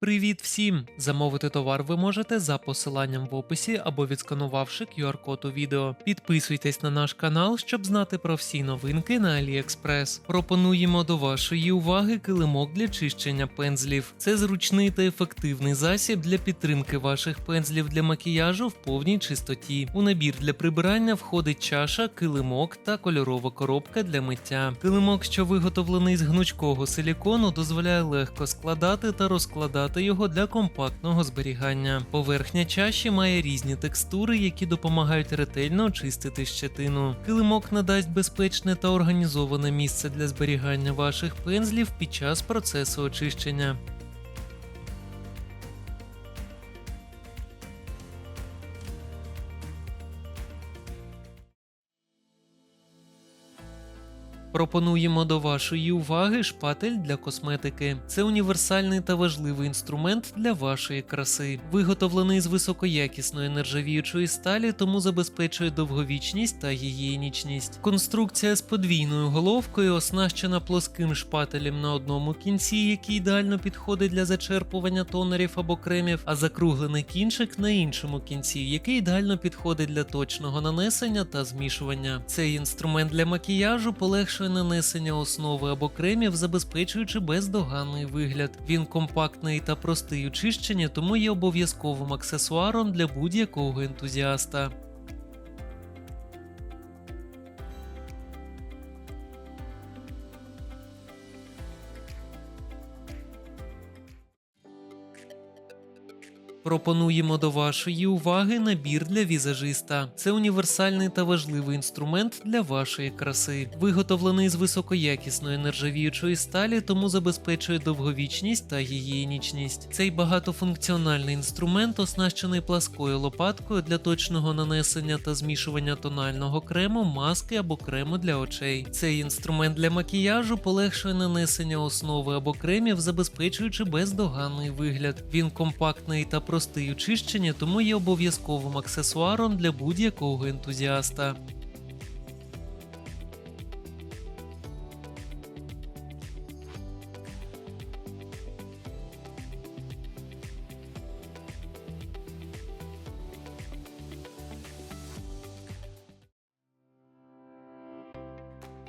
Привіт всім! Замовити товар ви можете за посиланням в описі або відсканувавши QR-код у відео. Підписуйтесь на наш канал, щоб знати про всі новинки на AliExpress. Пропонуємо до вашої уваги килимок для чищення пензлів. Це зручний та ефективний засіб для підтримки ваших пензлів для макіяжу в повній чистоті. У набір для прибирання входить чаша, килимок та кольорова коробка для миття. Килимок, що виготовлений з гнучкого силікону, дозволяє легко складати та розкладати його для компактного зберігання. Поверхня чаші має різні текстури, які допомагають ретельно очистити щетину. Килимок надасть безпечне та організоване місце для зберігання ваших пензлів під час процесу очищення. Пропонуємо до вашої уваги шпатель для косметики. Це універсальний та важливий інструмент для вашої краси. Виготовлений з високоякісної нержавіючої сталі, тому забезпечує довговічність та гігієнічність. Конструкція з подвійною головкою оснащена плоским шпателем на одному кінці, який ідеально підходить для зачерпування тонерів або кремів, а закруглений кінчик на іншому кінці, який ідеально підходить для точного нанесення та змішування. Цей інструмент для макіяжу полегшує нанесення основи або кремів, забезпечуючи бездоганний вигляд. Він компактний та простий у чищенні, тому є обов'язковим аксесуаром для будь-якого ентузіаста. Пропонуємо до вашої уваги набір для візажиста. Це універсальний та важливий інструмент для вашої краси. Виготовлений з високоякісної нержавіючої сталі, тому забезпечує довговічність та гігієнічність. Цей багатофункціональний інструмент оснащений пласкою лопаткою для точного нанесення та змішування тонального крему, маски або крему для очей. Цей інструмент для макіяжу полегшує нанесення основи або кремів, забезпечуючи бездоганний вигляд. Він компактний та простий у чищенні, тому є обов'язковим аксесуаром для будь-якого ентузіаста.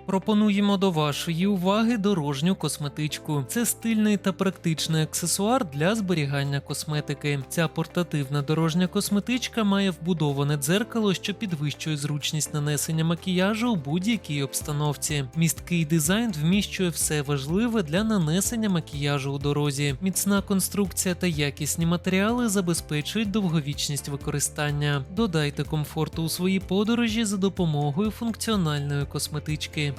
Пропонуємо до вашої уваги дорожню косметичку. Це стильний та практичний аксесуар для зберігання косметики. Ця портативна дорожня косметичка має вбудоване дзеркало, що підвищує зручність нанесення макіяжу у будь-якій обстановці. Місткий дизайн вміщує все важливе для нанесення макіяжу у дорозі. Міцна конструкція та якісні матеріали забезпечують довговічність використання. Додайте комфорту у своїй подорожі за допомогою функціональної косметички.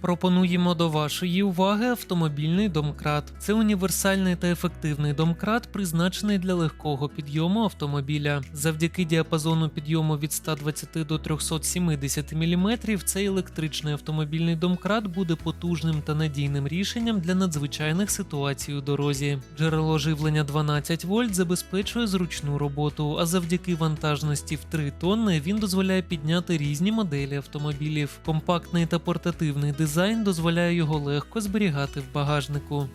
Пропонуємо до вашої уваги автомобільний домкрат. Це універсальний та ефективний домкрат, призначений для легкого підйому автомобіля. Завдяки діапазону підйому від 120 до 370 мм, цей електричний автомобільний домкрат буде потужним та надійним рішенням для надзвичайних ситуацій у дорозі. Джерело живлення 12 вольт забезпечує зручну роботу, а завдяки вантажності в 3 тонни він дозволяє підняти різні моделі автомобілів. Компактний та портативний дизайн дозволяє його легко зберігати в багажнику.